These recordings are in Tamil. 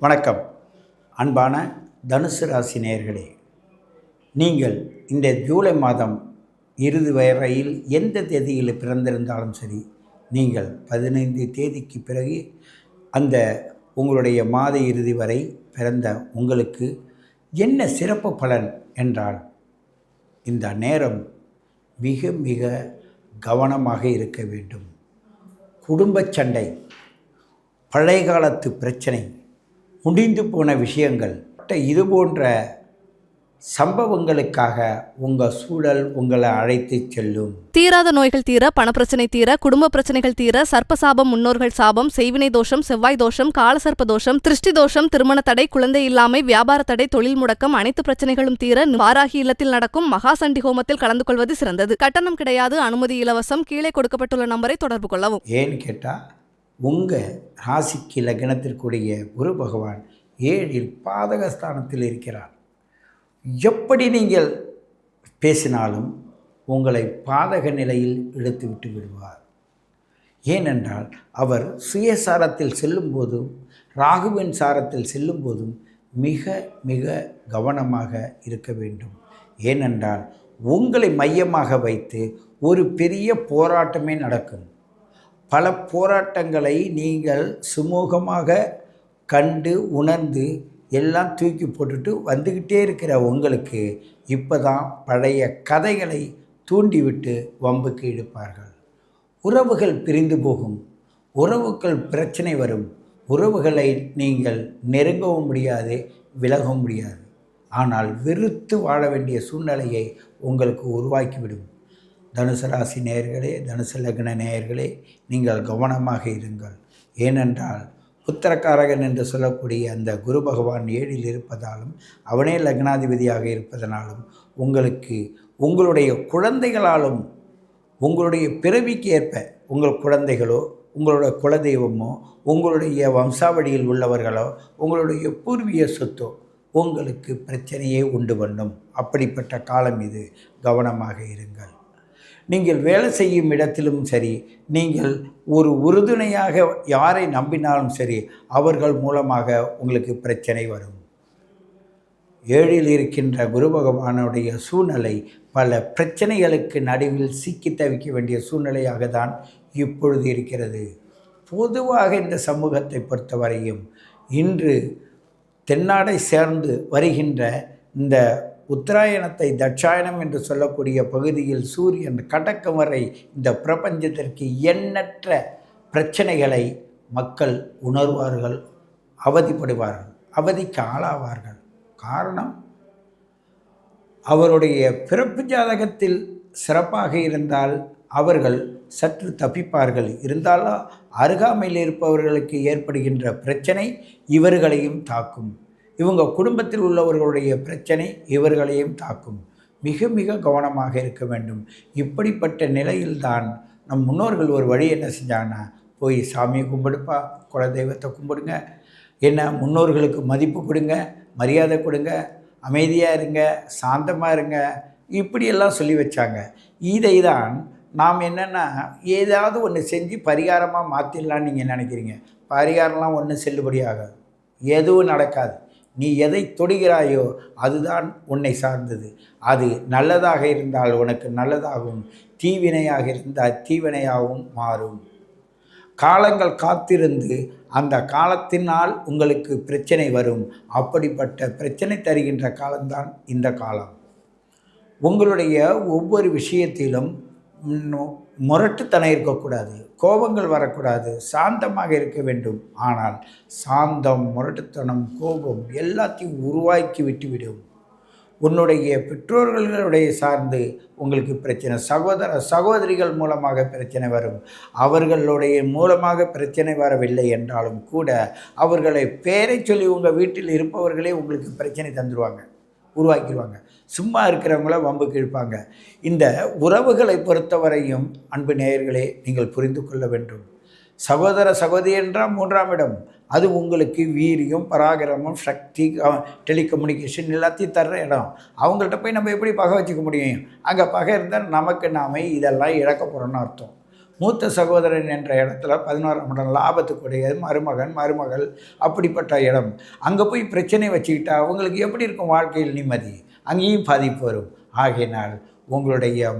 வணக்கம். அன்பான தனுசு ராசி நேர்களே நீங்கள் இந்த ஜூலை மாதம் இறுதி வரையில் எந்த தேதியில் பிறந்திருந்தாலும் சரி நீங்கள் பதினைந்து தேதிக்கு பிறகு அந்த உங்களுடைய மாத இறுதி வரை பிறந்த உங்களுக்கு என்ன சிறப்பு பலன் என்றால் இந்த நேரம் மிக மிக கவனமாக இருக்க வேண்டும். குடும்பச் சண்டை பழைய காலத்து பிரச்சனை முடிந்து போன விஷயங்கள். இது போன்ற சம்பவங்களுக்காக உங்கள் சூழல் உங்களை அழைத்து செல்லும். தீராத நோய்கள் தீர பணப்பிரச்சனை தீர குடும்ப பிரச்சனைகள் தீர சர்ப்பசாபம் முன்னோர்கள் சாபம் செய்வினை தோஷம் செவ்வாய் தோஷம் காலசர்ப்ப தோஷம் திருஷ்டி தோஷம் திருமண தடை குழந்தை இல்லாமை வியாபார தடை தொழில் முடக்கம் அனைத்து பிரச்சனைகளும் தீர வாராகி இல்லத்தில் நடக்கும் மகாசண்டி ஹோமத்தில் கலந்து கொள்வது சிறந்தது. கட்டணம் கிடையாது அனுமதி இலவசம் கீழே கொடுக்கப்பட்டுள்ள நம்பரை தொடர்பு கொள்ளவும். ஏன்னு கேட்டால் உங்கள் ராசிக்கு லக்னத்திற்குரிய குரு பகவான் ஏழில் பாதகஸ்தானத்தில் இருக்கிறார். எப்படி நீங்கள் பேசினாலும் உங்களை பாதக நிலையில் இழுத்து விட்டு விடுவார். ஏனென்றால் அவர் சுயசாரத்தில் செல்லும்போதும் ராகுவின் சாரத்தில் செல்லும்போதும் மிக மிக கவனமாக இருக்க வேண்டும். ஏனென்றால் உங்களை மையமாக வைத்து ஒரு பெரிய போராட்டமே நடக்கும். பல போராட்டங்களை நீங்கள் சுமூகமாக கண்டு உணர்ந்து எல்லாம் தூக்கி போட்டுட்டு வந்துக்கிட்டே இருக்கிற உங்களுக்கு இப்போ தான் பழைய கதைகளை தூண்டிவிட்டு வம்புக்கு இழுப்பார்கள். உறவுகள் பிரிந்து போகும். உறவுகள் பிரச்சனை வரும். உறவுகளை நீங்கள் நெருங்கவும் முடியாது விலகவும் முடியாது. ஆனால் வெறுத்து வாழ வேண்டிய சூழ்நிலையை உங்களுக்கு உருவாக்கிவிடும். தனுசு ராசி நேயர்களே தனுசு லக்ன நேயர்களே நீங்கள் கவனமாக இருங்கள். ஏனென்றால் புத்திரக்காரகன் என்று சொல்லக்கூடிய அந்த குரு பகவான் ஏழில் இருப்பதாலும் அவனே லக்னாதிபதியாக இருப்பதனாலும் உங்களுக்கு உங்களுடைய குழந்தைகளாலும் உங்களுடைய பிறவிக்கு ஏற்ப உங்கள் குழந்தைகளோ உங்களுடைய குலதெய்வமோ உங்களுடைய வம்சாவளியில் உள்ளவர்களோ உங்களுடைய பூர்வீக சொத்தோ உங்களுக்கு பிரச்சனையே உண்டு பண்ணும். அப்படிப்பட்ட காலம் இது. கவனமாக இருங்கள். நீங்கள் வேலை செய்யும் இடத்திலும் சரி நீங்கள் ஒரு உறுதுணையாக யாரை நம்பினாலும் சரி அவர்கள் மூலமாக உங்களுக்கு பிரச்சனை வரும். ஏழில் இருக்கின்ற குரு பகவானுடைய சூழ்நிலை பல பிரச்சனைகளுக்கு நடுவில் சிக்கி தவிக்க வேண்டிய சூழ்நிலையாக தான் இப்பொழுது இருக்கிறது. பொதுவாக இந்த சமூகத்தை பொறுத்தவரையும் இன்று தென்னாடை சேர்ந்து வருகின்ற இந்த உத்தராயணத்தை தட்சாயணம் என்று சொல்லக்கூடிய பகுதியில் சூரியன் கடக்கும் வரை இந்த பிரபஞ்சத்திற்கு எண்ணற்ற பிரச்சனைகளை மக்கள் உணர்வார்கள் அவதிப்படுவார்கள் அவதிக்கு ஆளாவார்கள். காரணம்? அவருடைய பிறப்பு ஜாதகத்தில் சிறப்பாக இருந்தால் அவர்கள் சற்று தப்பிப்பார்கள். இருந்தாலும் அருகாமையில் இருப்பவர்களுக்கு ஏற்படுகின்ற பிரச்சனை இவர்களையும் தாக்கும். இவங்க குடும்பத்தில் உள்ளவர்களுடைய பிரச்சனை இவர்களையும் தாக்கும். மிக மிக கவனமாக இருக்க வேண்டும். இப்படிப்பட்ட நிலையில்தான் நம் முன்னோர்கள் ஒரு வழி என்ன செஞ்சாங்கன்னா போய் சாமியை கும்பிடுப்பா குலதெய்வத்தை கும்பிடுங்க. என்ன முன்னோர்களுக்கு மதிப்பு கொடுங்க மரியாதை கொடுங்க அமைதியாக இருங்க சாந்தமாக இருங்க இப்படியெல்லாம் சொல்லி வச்சாங்க. இதை தான் நாம் என்னென்னா ஏதாவது ஒன்று செஞ்சு பரிகாரமாக மாற்றிடலான்னு நீங்கள் நினைக்கிறீங்க. பரிகாரம்லாம் ஒன்றும் செல்லுபடியாகாது. எதுவும் நடக்காது. நீ எதை தொடுகிறாயோ அதுதான் உன்னை சார்ந்தது. அது நல்லதாக இருந்தால் உனக்கு நல்லதாகவும் தீவினையாக இருந்தால் தீவினையாகவும் மாறும். காலங்கள் காத்திருந்து அந்த காலத்தினால் உங்களுக்கு பிரச்சனை வரும். அப்படிப்பட்ட பிரச்சனை தருகின்ற காலம்தான் இந்த காலம். உங்களுடைய ஒவ்வொரு விஷயத்திலும் முரட்டுத்தனம் இருக்கக்கூடாது. கோபங்கள் வரக்கூடாது சாந்தமாக இருக்க வேண்டும். ஆனால் சாந்தம் முரட்டுத்தனம் கோபம் எல்லாத்தையும் உருவாக்கி விட்டுவிடும். உன்னுடைய பெற்றோர்களுடைய சார்ந்து உங்களுக்கு பிரச்சனை சகோதர சகோதரிகள் மூலமாக பிரச்சனை வரும். அவர்களுடைய மூலமாக பிரச்சனை வரவில்லை என்றாலும் கூட அவர்களை பேரை சொல்லி உங்கள் வீட்டில் இருப்பவர்களே உங்களுக்கு பிரச்சனை தந்துடுவாங்க உருவாக்கிடுவாங்க சும்மா இருக்கிறவங்கள வம்புக்கு இழுப்பாங்க இந்த உறவுகளை பொறுத்தவரையும் அன்பு நேயர்களே நீங்கள் புரிந்து கொள்ள வேண்டும். சகோதர சகோதரி என்றால் மூன்றாம் இடம். அது உங்களுக்கு வீரியம் பராகிரமம் சக்தி டெலிகம்யூனிகேஷன் எல்லாத்தையும் தர்ற இடம். அவங்கள்ட்ட போய் நம்ம எப்படி பகை வச்சுக்க முடியும்? அங்கே பகை இருந்தால் நமக்கு நாமே இதெல்லாம் இழக்க போகிறோன்னு அர்த்தம். மூத்த சகோதரன் என்ற இடத்துல பதினோராம் இடம் லாபத்துக்குடைய மருமகன் மருமகள் அப்படிப்பட்ட இடம். அங்கே போய் பிரச்சனை வச்சுக்கிட்டா அவங்களுக்கு எப்படி இருக்கும் வாழ்க்கையில் நிம்மதி? அங்கேயும் பாதிப்பு வரும். ஆகையினால் உங்களுடைய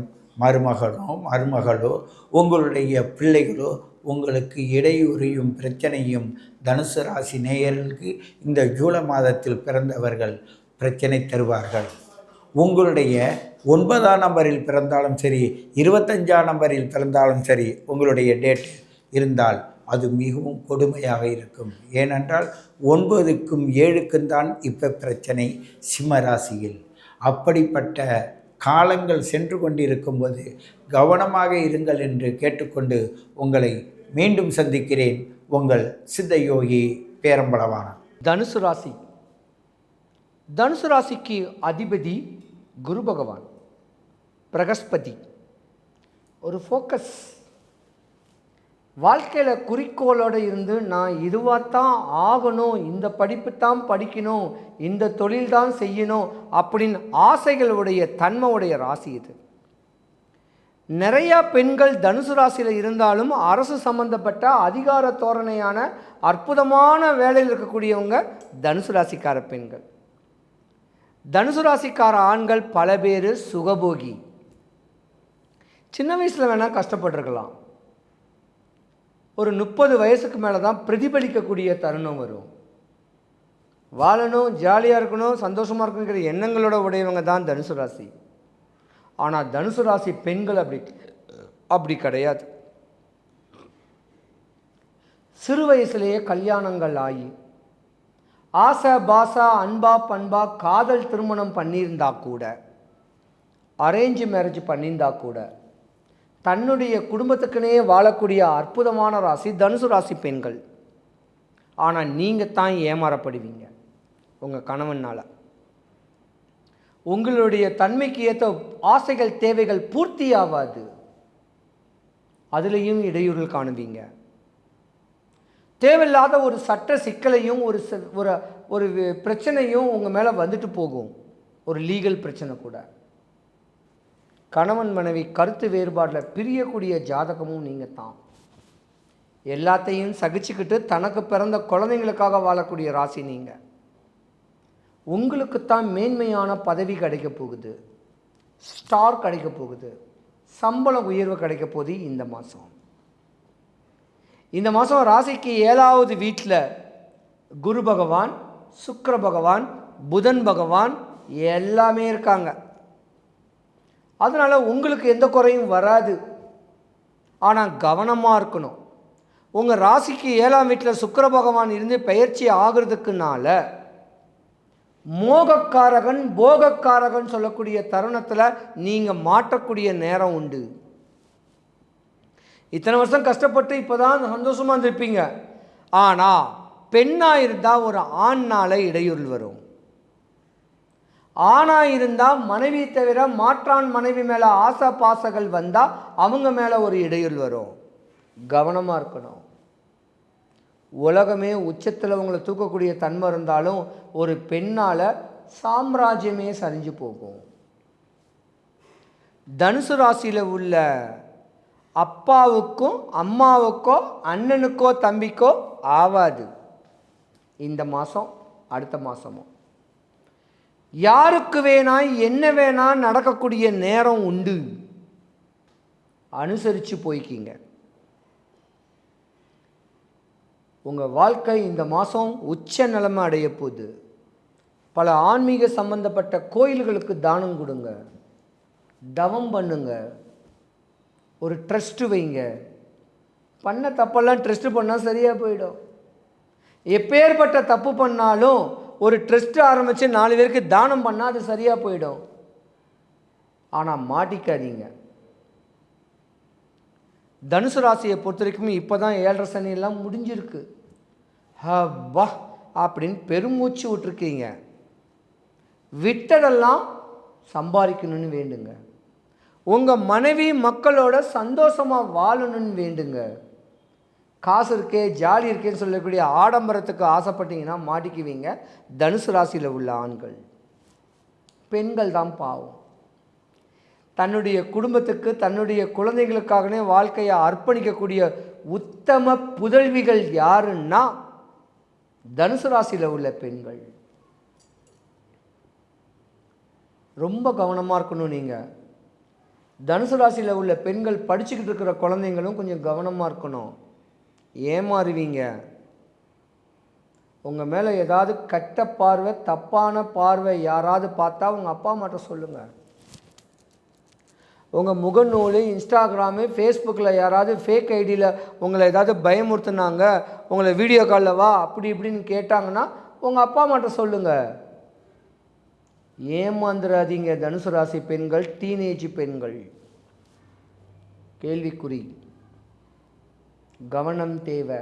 மருமகனோ மருமகளோ உங்களுடைய பிள்ளைகளோ உங்களுக்கு இடையூறையும் பிரச்சனையும் தனுசு ராசி நேயர்களுக்கு இந்த ஜூலை மாதத்தில் பிறந்தவர்கள் பிரச்சனை தருவார்கள். உங்களுடைய ஒன்பதாம் நம்பரில் பிறந்தாலும் சரி இருபத்தஞ்சாம் நம்பரில் பிறந்தாலும் சரி உங்களுடைய டேட் இருந்தால் அது மிகவும் கொடுமையாக இருக்கும். ஏனென்றால் ஒன்பதுக்கும் ஏழுக்கும் தான் இப்போ பிரச்சனை சிம்மராசியில். அப்படிப்பட்ட காலங்கள் சென்று கொண்டிருக்கும்போது கவனமாக இருங்கள் என்று கேட்டுக்கொண்டு உங்களை மீண்டும் சந்திக்கிறேன். உங்கள் சித்தயோகி பேரம்பளவான தனுசு ராசி. தனுசு ராசிக்கு அதிபதி குரு பகவான் பிரகஸ்பதி. ஒரு ஃபோக்கஸ் வாழ்க்கையில் குறிக்கோளோடு இருந்து நான் இதுவாகத்தான் ஆகணும் இந்த படிப்பு தான் படிக்கணும் இந்த தொழில் தான் செய்யணும் அப்படின்னு ஆசைகளுடைய தன்மையுடைய ராசி இது. நிறையா பெண்கள் தனுசு ராசியில் இருந்தாலும் அரசு சம்பந்தப்பட்ட அதிகார தோரணையான அற்புதமான வேலையில் இருக்கக்கூடியவங்க தனுசு ராசிக்கார பெண்கள். தனுசு ராசிக்கார ஆண்கள் பல பேர் சுகபோகி. சின்ன வயசில் வேணால் கஷ்டப்பட்டிருக்கலாம். ஒரு முப்பது வயசுக்கு மேலே தான் பிரதிபலிக்கக்கூடிய தருணம் வரும். வாழணும் ஜாலியாக இருக்கணும் சந்தோஷமாக இருக்கணுங்கிற எண்ணங்களோட உடையவங்க தான் தனுசு ராசி. ஆனால் தனுசு ராசி பெண்கள் அப்படி அப்படி கிடையாது. சிறு வயசுலேயே கல்யாணங்கள் ஆகி ஆசை பாசா அன்பா பண்பா காதல் திருமணம் பண்ணியிருந்தா கூட அரேஞ்ச் மேரேஜ் பண்ணியிருந்தா கூட தன்னுடைய குடும்பத்துக்குனே வாழக்கூடிய அற்புதமான ராசி தனுசு ராசி பெண்கள். ஆனால் நீங்கள் தான் ஏமாறப்படுவீங்க உங்கள் கணவனால் உங்களுடைய தன்மைக்கு ஏற்ற ஆசைகள் தேவைகள் பூர்த்தி ஆகாது அதுலேயும் இடையூறுகள் காணுவீங்க. தேவையில்லாத ஒரு சட்ட சிக்கலையும் ஒரு ச- ஒரு ஒரு பிரச்சனையும் உங்கள் மேலே வந்துட்டு போகும். ஒரு லீகல் பிரச்சனை கூட. கணவன் மனைவி கருத்து வேறுபாடில் பிரியக்கூடிய ஜாதகமும் நீங்கள் தான். எல்லாத்தையும் சகிச்சுக்கிட்டு தனக்கு பிறந்த குழந்தைங்களுக்காக வாழக்கூடிய ராசி நீங்கள் உங்களுக்குத்தான் மேன்மையான பதவி கிடைக்க போகுது. ஸ்டார் கிடைக்க போகுது. சம்பள உயர்வு கிடைக்க போகுது இந்த மாதம் இந்த மாதம் ராசிக்கு ஏழாவது வீட்டில் குரு பகவான் சுக்கர பகவான் புதன் பகவான் எல்லாமே இருக்காங்க. அதனால் உங்களுக்கு எந்த குறையும் வராது. ஆனால் கவனமாக இருக்கணும். உங்கள் ராசிக்கு ஏழாம் வீட்டில் சுக்கர பகவான் இருந்து பயிற்சி ஆகிறதுக்குனால மோகக்காரகன் போகக்காரகன் சொல்லக்கூடிய தருணத்தில் நீங்கள் மாட்டக்கூடிய நேரம் உண்டு. இத்தனை வருஷம் கஷ்டப்பட்டு இப்போ தான் சந்தோஷமாக இருந்திருப்பீங்க. ஆனால் பெண்ணாக இருந்தால் ஒரு ஆண்னால் இடையூறு வரும். ஆணாக இருந்தால் மனைவி தவிர மாற்றான் மனைவி மேலே ஆசை பாசங்கள் வந்தால் அவங்க மேலே ஒரு இடையூறு வரும். கவனமாக இருக்கணும். உலகமே உச்சத்தில் உங்களை தூக்கக்கூடிய தன்மை இருந்தாலும் ஒரு பெண்ணால் சாம்ராஜ்யமே சரிஞ்சு போகும். தனுசு ராசியில் உள்ள அப்பாவுக்கும் அம்மாவுக்கோ அண்ணனுக்கோ தம்பிக்கோ ஆவாது. இந்த மாதம் அடுத்த மாதமும் யாருக்கு வேணா என்ன வேணா நடக்கக்கூடிய நேரம் உண்டு. அனுசரித்து போய்க்கிங்க. உங்கள் வாழ்க்கை இந்த மாதம் உச்ச நிலைமை அடைய போகுது. பல ஆன்மீக சம்பந்தப்பட்ட கோயில்களுக்கு தானம் கொடுங்க. தவம் பண்ணுங்கள் ஒரு ட்ரஸ்ட்டு வைங்க. பண்ண தப்பெல்லாம் ட்ரஸ்ட்டு பண்ணால் சரியாக போயிடும். எப்பேற்பட்ட தப்பு பண்ணாலும் ஒரு ட்ரஸ்ட்டு ஆரம்பித்து நாலு பேருக்கு தானம் பண்ணால் அது சரியாக போயிடும். ஆனால் மாட்டிக்காதீங்க. தனுசு ராசியை பொறுத்த வரைக்கும் இப்போ தான் ஏழரை சனியெல்லாம் முடிஞ்சிருக்கு. ஹப்பா அப்படின்னு பெருமூச்சு விட்டுருக்கீங்க. விட்டதெல்லாம் சம்பாதிக்கணும்னு வேண்டுங்க. உங்கள் மனைவி மக்களோட சந்தோஷமாக வாழணும்னு வேண்டுங்க. காசு இருக்கே ஜாலி இருக்கேன்னு சொல்லக்கூடிய ஆடம்பரத்துக்கு ஆசைப்பட்டீங்கன்னா மாட்டிக்குவீங்க. தனுசு ராசியில் உள்ள ஆண்கள். பெண்கள் தான் பாவம். தன்னுடைய குடும்பத்துக்கு தன்னுடைய குழந்தைகளுக்காகவே வாழ்க்கையை அர்ப்பணிக்கக்கூடிய உத்தம புதல்விகள் யாருன்னா தனுசு ராசியில் உள்ள பெண்கள். ரொம்ப கவனமாக இருக்கணும் நீங்கள் தனுசு ராசியில் உள்ள பெண்கள் படிச்சுக்கிட்டு இருக்கிற குழந்தைங்களும் கொஞ்சம் கவனமாக இருக்கணும். ஏமாறுவீங்க. உங்கள் மேலே ஏதாவது கெட்ட பார்வை தப்பான பார்வை யாராவது பார்த்தா உங்கள் அப்பா அம்மாட்ட சொல்லுங்கள் உங்கள் முகநூல் இன்ஸ்டாகிராமு ஃபேஸ்புக்கில் யாராவது ஃபேக் ஐடியில் உங்களை ஏதாவது பயமுறுத்துனாங்க உங்களை வீடியோ காலில் வா அப்படி இப்படின்னு கேட்டாங்கன்னா உங்கள் அப்பா அம்மாட்ட சொல்லுங்கள் ஏமாந்துடாதீங்க தனுசு ராசி பெண்கள் டீனேஜ் பெண்கள். கேள்விக்குறி. கவனம் தேவை.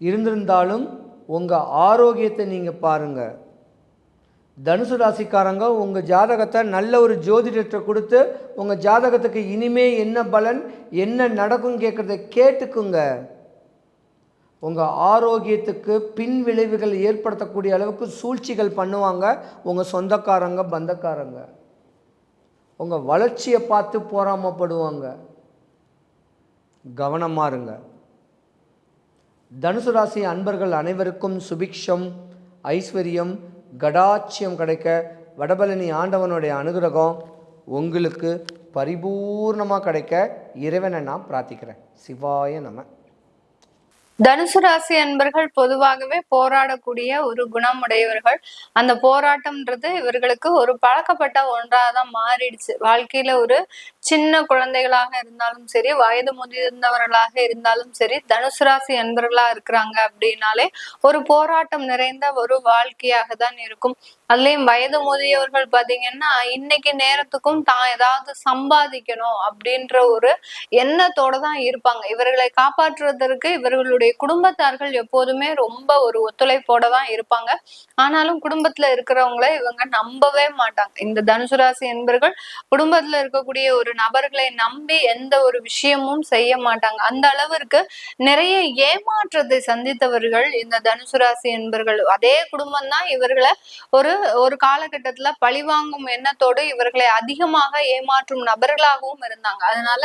இருந்திருந்தாலும் உங்கள் ஆரோக்கியத்தை நீங்கள் பாருங்கள் தனுசு ராசிக்காரங்க உங்கள் ஜாதகத்தை நல்ல ஒரு ஜோதிடத்தை கொடுத்து உங்கள் ஜாதகத்துக்கு இனிமே என்ன பலன் என்ன நடக்கும் கேட்குறத கேட்டுக்குங்க. உங்கள் ஆரோக்கியத்துக்கு பின் விளைவுகள் ஏற்படுத்தக்கூடிய அளவுக்கு சூழ்ச்சிகள் பண்ணுவாங்க. உங்கள் சொந்தக்காரங்க பந்தக்காரங்க. உங்கள் வளர்ச்சியை பார்த்து போராமப்படுவாங்க கவனமாக இருங்க. தனுசு ராசி அன்பர்கள் அனைவருக்கும் சுபிக்ஷம் ஐஸ்வர்யம் கடாட்சியம் கிடைக்க வடபழனி ஆண்டவனுடைய அனுகிரகம் உங்களுக்கு பரிபூர்ணமாக கிடைக்க இறைவனை நான் பிரார்த்திக்கிறேன். சிவாய நம. தனுசு ராசி அன்பர்கள் பொதுவாகவே போராடக்கூடிய ஒரு குணம் உடையவர்கள் அந்த போராட்டம்ன்றது இவர்களுக்கு ஒரு பழக்கப்பட்ட ஒன்றாதான் மாறிடுச்சு. வாழ்க்கையில ஒரு சின்ன குழந்தைகளாக இருந்தாலும் சரி வயது முதிர்ந்தவர்களாக இருந்தாலும் சரி தனுசு ராசி அன்பர்களா இருக்கிறாங்க அப்படின்னாலே ஒரு போராட்டம் நிறைந்த ஒரு வாழ்க்கையாக தான் இருக்கும். அதுலயும் வயது முதியவர்கள் பாத்தீங்கன்னா இன்னைக்கு நேரத்துக்கும் தான் ஏதாவது சம்பாதிக்கணும் அப்படின்ற ஒரு எண்ணத்தோட தான் இருப்பாங்க. இவர்களை காப்பாற்றுவதற்கு இவர்களுடைய குடும்பத்தார்கள் எப்போதுமே ரொம்ப ஒரு ஒத்துழைப்போட தான் இருப்பாங்க. ஆனாலும் குடும்பத்துல இருக்கிறவங்கள இவங்க நம்பவே மாட்டாங்க. இந்த தனுசு ராசி என்பர்கள் குடும்பத்துல இருக்கக்கூடிய ஒரு நபர்களை நம்பி எந்த ஒரு விஷயமும் செய்ய மாட்டாங்க. அந்த அளவிற்கு நிறைய ஏமாற்றத்தை சந்தித்தவர்கள் இந்த தனுசு ராசி என்பர்கள். அதே குடும்பம் தான் இவர்களை ஒரு ஒரு காலகட்டத்துல பழிவாங்கும் எண்ணத்தோடு இவர்களை அதிகமாக ஏமாற்றும் நபர்களாகவும் இருந்தாங்க. அதனால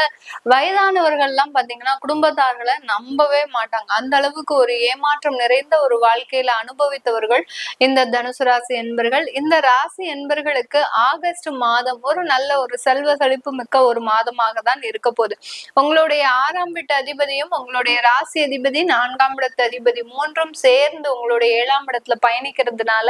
வயதானவர்கள் எல்லாம் பாத்தீங்கன்னா குடும்பத்தார்களை நம்பவே மாட்டாங்க. அந்த அளவுக்கு ஒரு ஏமாற்றம் நிறைந்த ஒரு வாழ்க்கையில அனுபவித்தவர்கள் இந்த தனுசு ராசி என்பர்கள். இந்த ராசி என்பர்களுக்கு ஆகஸ்ட் மாதம் ஒரு நல்ல ஒரு செல்வ செழிப்பு மிக்க ஒரு மாதமாக தான் இருக்க போகுது. உங்களுடைய ஆறாம் வீட்டு அதிபதியும் உங்களுடைய ராசி அதிபதி நான்காம் இடத்து அதிபதி மூன்றும் சேர்ந்து உங்களுடைய ஏழாம் இடத்துல பயணிக்கிறதுனால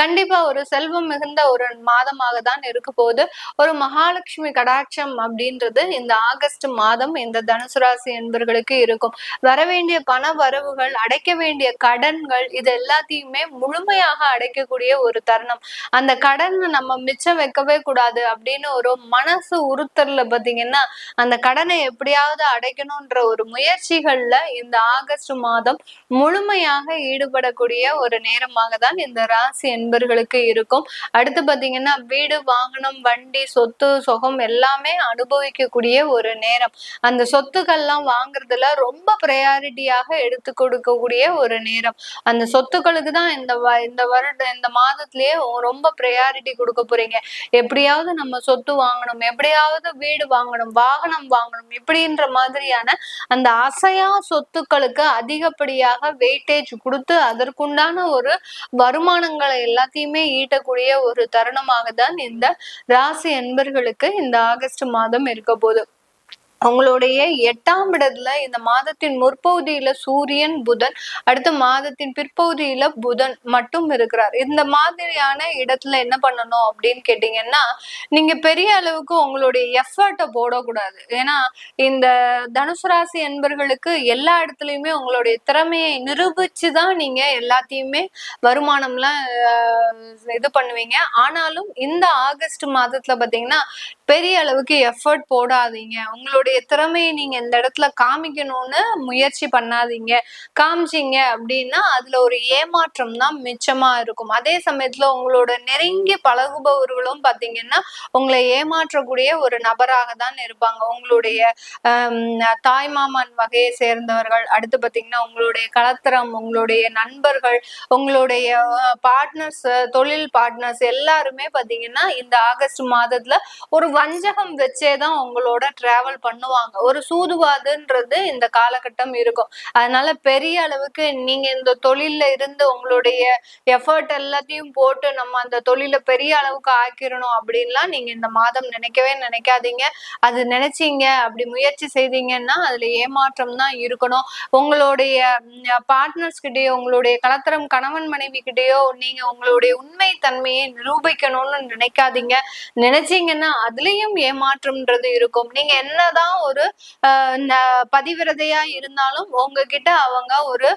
கண்டிப்பா ஒரு செல்வம் மிகுந்த ஒரு மாதமாக தான் இருக்க போகுது. ஒரு மகாலட்சுமி கடாட்சம் அப்படின்றது இந்த ஆகஸ்ட் மாதம் இந்த தனுசு ராசி என்பர்களுக்கு இருக்கும். வரவேண்டிய பண வரவுகள் அடைக்க வேண்டிய கடன்கள் இது எல்லாத்தையுமே முழுமையாக அடைக்கக்கூடிய ஒரு தருணம். அந்த கடன் நம்ம மிச்சம் வைக்கவே கூடாது அப்படின்னு ஒரு மனசு உறுத்தல் உறுத்தல்ல பாத்தீங்கன்னா அந்த கடனை எப்படியாவது அடைக்கணும்ன்ற ஒரு முயற்சிகள்ல இந்த ஆகஸ்ட் மாதம் முழுமையாக ஈடுபடக்கூடிய ஒரு நேரமாக தான் இந்த ராசி என்பர்களுக்கு இருக்கும். அடுத்து பாத்தீங்கன்னா வீடு வாகனம் வண்டி சொத்து சுகம் எல்லாமே அனுபவிக்கக்கூடிய ஒரு நேரம். அந்த சொத்துக்கள்லாம் வாங்குறதுல ரொம்ப ப்ரையாரிட்டியாக எடுத்து கொடுக்கக்கூடிய ஒரு நேரம். அந்த சொத்துக்களுக்கு தான் இந்த இந்த வருட இந்த மாதத்திலேயே ரொம்ப ப்ரையாரிட்டி கொடுக்க போறீங்க. எப்படியாவது நம்ம சொத்து வாங்கணும். எப்படியாவது வீடு வாங்கணும் வாகனம் வாங்கணும் இப்படின்ற மாதிரியான அந்த அசையா சொத்துக்களுக்கு அதிகப்படியாக வெயிட்டேஜ் கொடுத்து அதற்குண்டான ஒரு வருமானங்களை எல்லாத்தையுமே ஈட்டக்கூடிய ஒரு தருணமாக தான் இந்த ராசி என்பர்களுக்கு இந்த ஆகஸ்ட் மாதம் இருக்க போகுது. உங்களுடைய எட்டாம் இடத்துல இந்த மாதத்தின் முற்பகுதியில சூரியன் புதன் அடுத்த மாதத்தின் பிற்பகுதியில புதன் மட்டும் இருக்கிறார். இந்த மாதிரியான இடத்துல என்ன பண்ணணும் அப்படின்னு கேட்டீங்கன்னா நீங்க பெரிய அளவுக்கு உங்களுடைய எஃபர்ட்டை போடக்கூடாது. ஏன்னா இந்த தனுசு ராசி என்பர்களுக்கு எல்லா இடத்துலயுமே உங்களுடைய திறமையை நிரூபிச்சு தான் நீங்க எல்லாத்தையுமே வருமானம்லாம் இது பண்ணுவீங்க. ஆனாலும் இந்த ஆகஸ்ட் மாதத்துல பாத்தீங்கன்னா பெரிய அளவுக்கு எஃபர்ட் போடாதீங்க. உங்களுடைய உங்களுடைய திறமையை நீங்க இந்த இடத்துல காமிக்கணும்னு முயற்சி பண்ணாதீங்க. காமிச்சீங்க அப்படின்னா அதுல ஒரு ஏமாற்றம் தான் மிச்சமா இருக்கும். அதே சமயத்துல உங்களோட நெருங்கி பழகுபவர்களும் பாத்தீங்கன்னா உங்களை ஏமாற்றக்கூடிய ஒரு நபராக தான் இருப்பாங்க. உங்களுடைய தாய் தாய்மாமன் வகையை சேர்ந்தவர்கள் அடுத்து பாத்தீங்கன்னா உங்களுடைய கலத்திரம் உங்களுடைய நண்பர்கள் உங்களுடைய பார்ட்னர்ஸ் தொழில் பார்ட்னர்ஸ் எல்லாருமே பாத்தீங்கன்னா இந்த ஆகஸ்ட் மாதத்துல ஒரு வஞ்சகம் வச்சே தான் உங்களோட டிராவல் பண்ணுவாங்க. ஒரு சூதுவாதுன்றது இந்த காலகட்டம் இருக்கும். அதனால பெரிய அளவுக்கு நீங்க இந்த தொழில்ல இருந்து உங்களுடைய எஃபர்ட் எல்லாத்தையும் போட்டு நம்ம அந்த தொழிலை பெரிய அளவுக்கு ஆக்கிரணும் அப்படின்லாம் நீங்க இந்த மாதம் நினைக்கவே நினைக்காதீங்க. அது நினைச்சீங்க அப்படி முயற்சி செய்தீங்கன்னா அதுல ஏமாற்றம் தான் இருக்கணும். உங்களுடைய பார்ட்னர்ஸ் கிட்டேயோ உங்களுடைய கலத்தரம் கணவன் மனைவி கிட்டேயோ நீங்க உங்களுடைய உண்மை தன்மையை நிரூபிக்கணும்னு நினைக்காதீங்க. நினைச்சீங்கன்னா அதுலயும் ஏமாற்றம்ன்றது இருக்கும். நீங்க என்னதான் ஒரு பதிவிரதையா இருந்தாலும் உங்ககிட்ட அவங்க ஒரு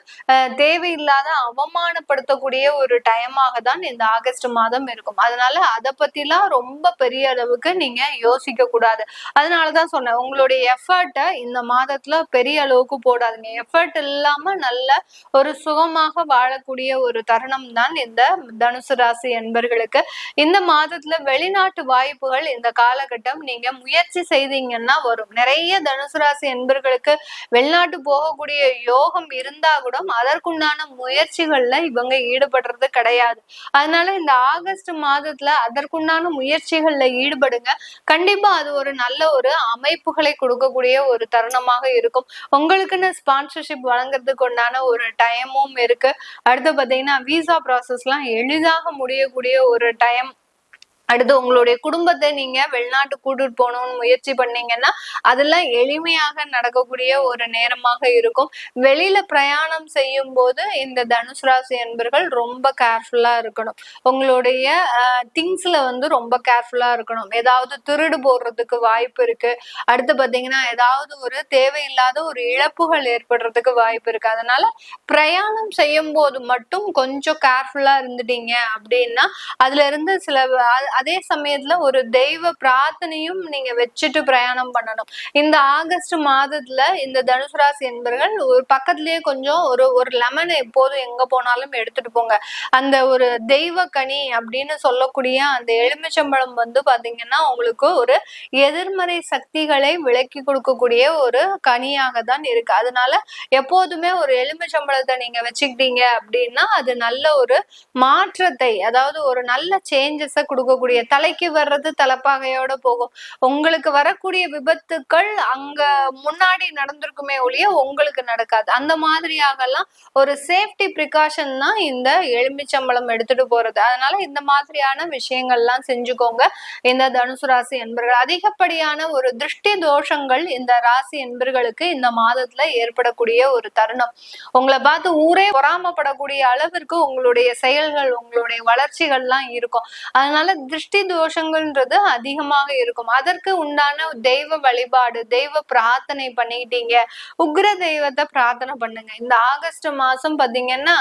தேவையில்லாத அவமானப்படுத்தக்கூடிய ஒரு டைமாக தான் இந்த ஆகஸ்ட் மாதம் இருக்கும். அதனால அதை பத்திலாம் ரொம்ப பெரிய அளவுக்கு நீங்க யோசிக்க கூடாது. அதனாலதான் சொன்னேன் உங்களுடைய எஃபர்ட்டை இந்த மாதத்துல பெரிய அளவுக்கு போடாதீங்க. எஃபர்ட் இல்லாம நல்ல ஒரு சுகமாக வாழக்கூடிய ஒரு தருணம் தான் இந்த தனுசு ராசி என்பர்களுக்கு. இந்த மாதத்துல வெளிநாட்டு வாய்ப்புகள் இந்த காலகட்டம் நீங்க முயற்சி செய்தீங்கன்னா வரும். நிறைய தனுசு ராசி என்பர்களுக்கு வெளிநாட்டு போகக்கூடிய யோகம் இருந்தா கூட அதற்குண்டான முயற்சிகள்ல இவங்க ஈடுபடுறது கிடையாது. அதனால இந்த ஆகஸ்ட் மாதத்துல அதற்குண்டான முயற்சிகள்ல ஈடுபடுங்க. கண்டிப்பா அது ஒரு நல்ல ஒரு அமைப்புகளை கொடுக்கக்கூடிய ஒரு தருணமாக இருக்கும். உங்களுக்குன்னு ஸ்பான்சர்ஷிப் வழங்குறதுக்கு உண்டான ஒரு டைமும் இருக்கு. அடுத்து பாத்தீங்கன்னா விசா ப்ராசஸ்லாம் எளிதாக முடியக்கூடிய ஒரு டைம் அடுத்து உங்களுடைய குடும்பத்தை நீங்க வெளிநாட்டு கூட்டிட்டு போகணும்னு முயற்சி பண்ணீங்கன்னா அதெல்லாம் எளிமையாக நடக்கக்கூடிய ஒரு நேரமாக இருக்கும். வெளியில பிரயாணம் செய்யும் போது இந்த தனுசு ராசி என்பர்கள் ரொம்ப கேர்ஃபுல்லா இருக்கணும். உங்களுடைய திங்ஸ்ல வந்து ரொம்ப கேர்ஃபுல்லா இருக்கணும். ஏதாவது திருடு போடுறதுக்கு வாய்ப்பு இருக்கு. அடுத்து பாத்தீங்கன்னா ஏதாவது ஒரு தேவையில்லாத ஒரு இழப்புகள் ஏற்படுறதுக்கு வாய்ப்பு இருக்கு. அதனால பிரயாணம் செய்யும் போது மட்டும் கொஞ்சம் கேர்ஃபுல்லா இருந்துட்டீங்க அப்படின்னா அதுல இருந்து சில அதே சமயத்துல ஒரு தெய்வ பிரார்த்தனையும் நீங்க வச்சுட்டு பிரயாணம் பண்ணணும். இந்த ஆகஸ்ட் மாதத்துல இந்த தனுசு ராசி என்பர்கள் ஒரு பக்கத்துலயே கொஞ்சம் ஒரு ஒரு லெமன் எப்போதும் எங்க போனாலும் எடுத்துட்டு போங்க. அந்த ஒரு தெய்வ கனி அப்படின்னு சொல்லக்கூடிய அந்த எலுமிச்சம்பழம் வந்து பாத்தீங்கன்னா உங்களுக்கு ஒரு எதிர்மறை சக்திகளை விலக்கி கொடுக்கக்கூடிய ஒரு கனியாக தான் இருக்கு. அதனால எப்போதுமே ஒரு எலுமிச்சம்பழத்தை நீங்க வச்சுக்கிட்டீங்க அப்படின்னா அது நல்ல ஒரு மாற்றத்தை அதாவது ஒரு நல்ல சேஞ்சஸை கொடுக்கக்கூடிய தலைக்கு வர்றது தலைப்பாகையோட போகும். உங்களுக்கு வரக்கூடிய விபத்துக்கள் அங்க முன்னாடி நடந்திருக்குமே ஒழிய உங்களுக்கு நடக்காது. அந்த மாதிரியாகலாம் ஒரு சேஃப்டி ப்ரிகாஷன் தான் இந்த எலுமிச்சம்பழம் எடுத்துட்டு போறது. அதனால இந்த மாதிரியான விஷயங்கள்லாம் செஞ்சுக்கோங்க. இந்த தனுசு ராசி என்பர்கள். அதிகப்படியான ஒரு திருஷ்டி தோஷங்கள் இந்த ராசி என்பர்களுக்கு இந்த மாதத்துல ஏற்படக்கூடிய ஒரு தருணம். உங்களை பார்த்து ஊரே பொறாமப்படக்கூடிய அளவிற்கு உங்களுடைய செயல்கள் உங்களுடைய வளர்ச்சிகள்லாம் இருக்கும். அதனால திருஷ்டி தோஷங்கள்ன்றது அதிகமாக இருக்கும். அதற்கு உண்டான தெய்வ வழிபாடு தெய்வ பிரார்த்தனை பண்ணிக்கிட்டீங்க. உக்ர தெய்வத்தை பிரார்த்தனை பண்ணுங்க. இந்த ஆகஸ்ட் மாசம் பாத்தீங்கன்னா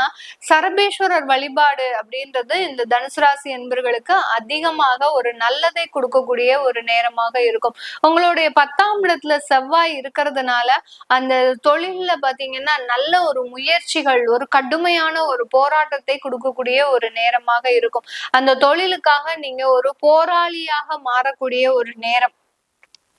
சரபேஸ்வரர் வழிபாடு அப்படின்றது இந்த தனுசு ராசி என்பர்களுக்கு அதிகமாக ஒரு நல்லதை கொடுக்கக்கூடிய ஒரு நேரமாக இருக்கும். உங்களுடைய பத்தாம் இடத்துல செவ்வாய் இருக்கிறதுனால அந்த தொழில்ல பாத்தீங்கன்னா நல்ல ஒரு முயற்சிகள் ஒரு கடுமையான ஒரு போராட்டத்தை கொடுக்கக்கூடிய ஒரு நேரமாக இருக்கும். அந்த தொழிலுக்காக நீங்க ஒரு போராளியாக மாறக்கூடிய ஒரு நேரம்.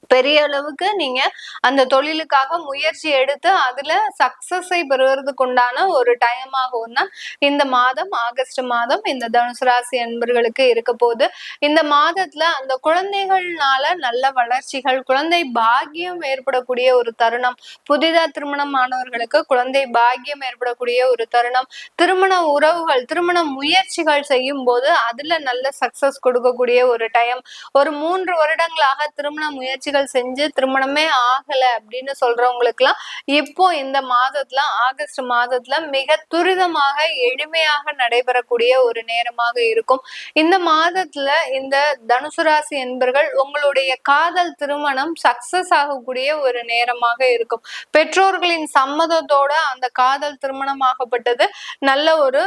பெரிய அளவுக்கு நீங்க அந்த தொழிலுக்காக முயற்சி எடுத்து அதுல சக்சஸை பெறுவதற்கு உண்டான ஒரு டைமாகவும் தான் இந்த மாதம் ஆகஸ்ட் மாதம் இந்த தனுசு ராசி அன்பர்களுக்கு இருக்க போகுது. இந்த மாதத்துல அந்த குழந்தைகள்னால நல்ல வளர்ச்சிகள் குழந்தை பாக்கியம் ஏற்படக்கூடிய ஒரு தருணம் புதிதா திருமணம் ஆனவர்களுக்கு குழந்தை பாக்கியம் ஏற்படக்கூடிய ஒரு தருணம் திருமண உறவுகள் திருமண முயற்சிகள் செய்யும் போது அதுல நல்ல சக்சஸ் கொடுக்கக்கூடிய ஒரு டைம் ஒரு மூன்று வருடங்களாக திருமண முயற்சிகள் செஞ்சு திருமணமே ஆகல அப்படின்னு சொல்றவங்களுக்குலாம் இப்போ இந்த மாதத்துல ஆகஸ்ட் மாதத்துல மிக துரிதமாக எளிமையாக நடைபெறக்கூடிய ஒரு நேரமாக இருக்கும். இந்த மாதத்துல இந்த தனுசு ராசி என்பர்கள் உங்களுடைய காதல் திருமணம் சக்சஸ் ஆகக்கூடிய ஒரு நேரமாக இருக்கும். பெற்றோர்களின் சம்மதத்தோட அந்த காதல் திருமணம் ஆகப்பட்டது. நல்ல ஒரு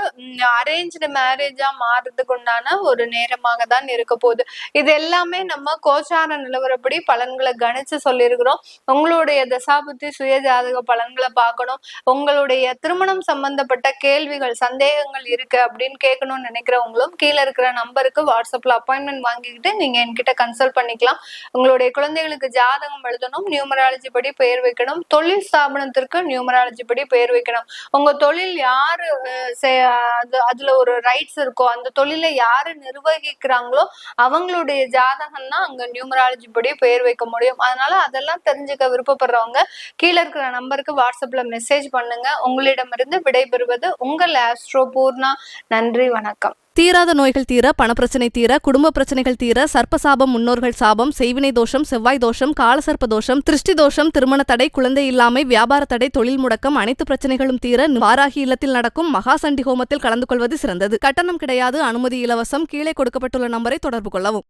அரேஞ்சு மேரேஜா மாறுறதுக்கு உண்டான ஒரு நேரமாக தான் இருக்க போகுது. இது எல்லாமே நம்ம கோச்சார நிலவரப்படி பலன்கள் உங்களை கணிச்சு சொல்லியிருக்கிறோம். உங்களுடைய தசாபுத்தி சுய ஜாதக பலன்களை பார்க்கணும். உங்களுடைய திருமணம் சம்பந்தப்பட்ட கேள்விகள் சந்தேகங்கள் இருக்கு அப்படின்னு கேட்கணும்னு நினைக்கிறவங்களும் கீழே இருக்கிற நம்பருக்கு வாட்ஸ்அப்ல அப்பாயின்மெண்ட் வாங்கிக்கிட்டு நீங்க என்கிட்ட கன்சல்ட் பண்ணிக்கலாம். உங்களுடைய குழந்தைகளுக்கு ஜாதகம் எழுதணும் நியூமராலஜி படி பெயர் வைக்கணும். தொழில் ஸ்தாபனத்திற்கு நியூமராலஜி படி பெயர் வைக்கணும். உங்க தொழில் யாரு செ- அது அதுல ஒரு ரைட்ஸ் இருக்கோ அந்த தொழிலை யாரு நிர்வகிக்கிறாங்களோ அவங்களுடைய ஜாதகம் தான் அங்க நியூமராலஜி படி பெயர் வைக்க முடியும். அதனால அதெல்லாம் தெரிஞ்சுக்க விருப்பப்படுறவங்க கீழே இருக்கிற நம்பருக்கு வாட்ஸ்அப்ல மெசேஜ் பண்ணுங்க. உங்களிடமிருந்து விடைபெறுவது உங்கள் ஆஸ்ட்ரோ பூர்ணா. நன்றி வணக்கம். தீராத நோய்கள் தீர பணப்பிரச்சனை தீர குடும்ப பிரச்சனைகள் தீர சர்ப்பசாபம் முன்னோர்கள் சாபம் செய்வினை தோஷம் செவ்வாய் தோஷம் காலசர்ப்ப தோஷம் திருஷ்டி தோஷம் திருமண தடை குழந்தை இல்லாமை வியாபார தடை தொழில் முடக்கம் அனைத்து பிரச்சனைகளும் தீர வாராகி இல்லத்தில் நடக்கும் மகா சண்டி ஹோமத்தில் கலந்து கொள்வது சிறந்தது. கட்டணம் கிடையாது அனுமதி இலவசம் கீழே கொடுக்கப்பட்டுள்ள நம்பரை தொடர்பு கொள்ளவும்.